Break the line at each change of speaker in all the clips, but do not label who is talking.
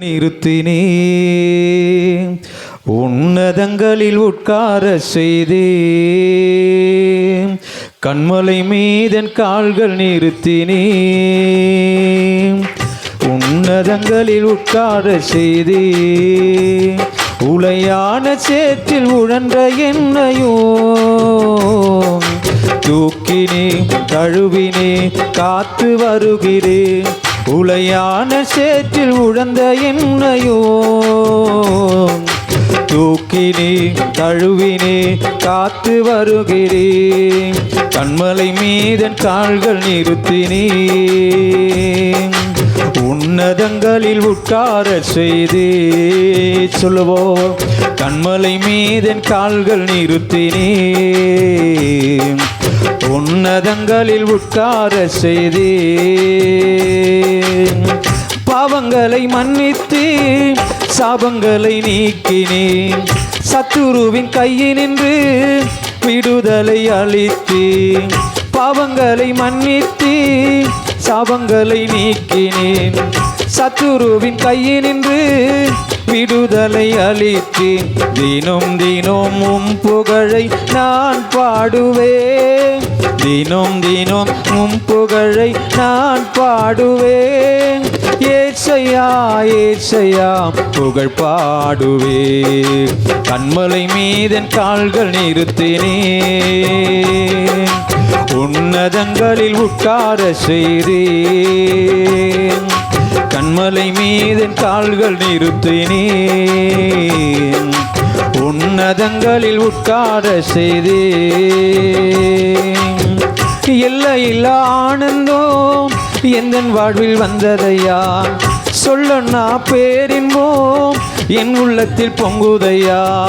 நிறுத்தினே உன்னதங்களில் உட்கார செய்தே கண்மலை மீதன் கால்கள் நிறுத்தினே உன்னதங்களில் உட்கார செய்தே உளையான சேற்றில் உழன்ற என்னையோ தூக்கினே தழுவினே காத்து வருகிறேன். உளையான சேற்றில் உழந்த என்னையோ. தூக்கினே தழுவினே காத்து வருகிறேன் கண்மலை மீதன் கால்கள் நிறுத்தினே. உன்னதங்களில் உட்கார செய்தே. சொல்லுவோ கண்மலை மீதன் கால்கள் நிறுத்தினே. உன்னதங்களில் உட்கார செய்தே பாவங்களை மன்னித்து சாபங்களை நீக்கினேன். சத்துருவின் கையினின்று விடுதலை அளித்து பாவங்களை மன்னித்து சாபங்களை நீக்கினேன். சத்துருவின் கையினின்று விடுதலை அளித்தேன். தினம் தினம் உம் புகழை நான் பாடுவேன். தினம் தினம் உம் புகழை நான் பாடுவேன். ஏசையா ஏசையா புகழ் பாடுவே. கண்மலை மீதன் கால்கள் நிறுத்தினே. உன்னதங்களில் உட்கார செய்தே. கண்மலை மீதன் கால்கள் நிறுத்தினே. உன்னதங்களில் உட்கார செய்தே. எல்லையில் ஆனந்தம் எந்த வாழ்வில் வந்ததையா? சொல்லண்ணா பேரின்போம். என் உள்ளத்தில் பொங்குதையா?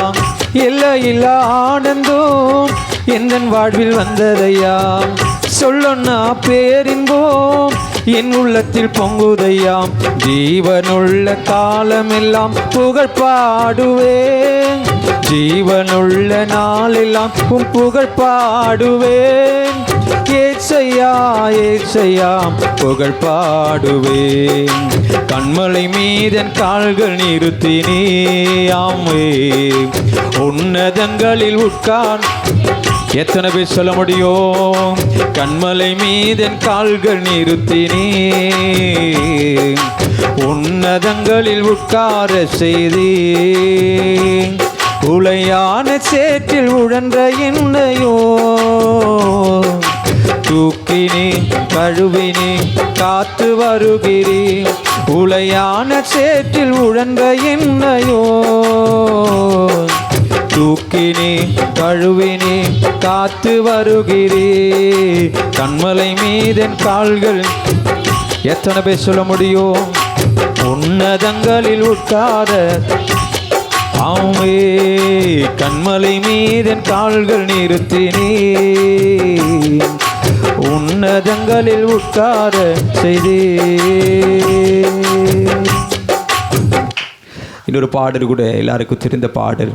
எல்லையில்லா ஆனந்தோம். எந்த வாழ்வில் வந்ததையா? சொல்லண்ணா பேரின்போம். என் உள்ளத்தில் பொங்குதையாம். ஜீவனுள்ள காலமெல்லாம் புகழ் பாடுவேன். ஜீவனுள்ள நாளெல்லாம் உன் புகழ் பாடுவேன். ஏசையா ஏசையா புகழ் பாடுவேன். கண்மலை மீதன் கால்கள் நிறுத்தினே ஆமே. உன்னதங்களில் உட்கார். எத்தனை பேர் சொல்ல முடியும்? கண்மலை மீதன் கால்கள் நிறுத்தினே. உன்னதங்களில் உட்கார செய்தி உளையான சேற்றில் உழன்ற என்னையோ. தூக்கினே கழுவினே காத்து வருகிறேன் உளையான சேற்றில் உழந்த என்னையோ. தூக்கினே கழுவினே காத்து வருகிறே. கண்மலை மீதன் கால்கள் எத்தனை பேர் சொல்ல முடியும்? உன்னதங்களில் உட்கார ஆமே கண்மலை மீதன் கால்கள் நிறுத்தினே உன்னதங்களில் உட்கார செய்தி. இன்னொரு பாடல் கூட எல்லாருக்கும் தெரிந்த பாடல்.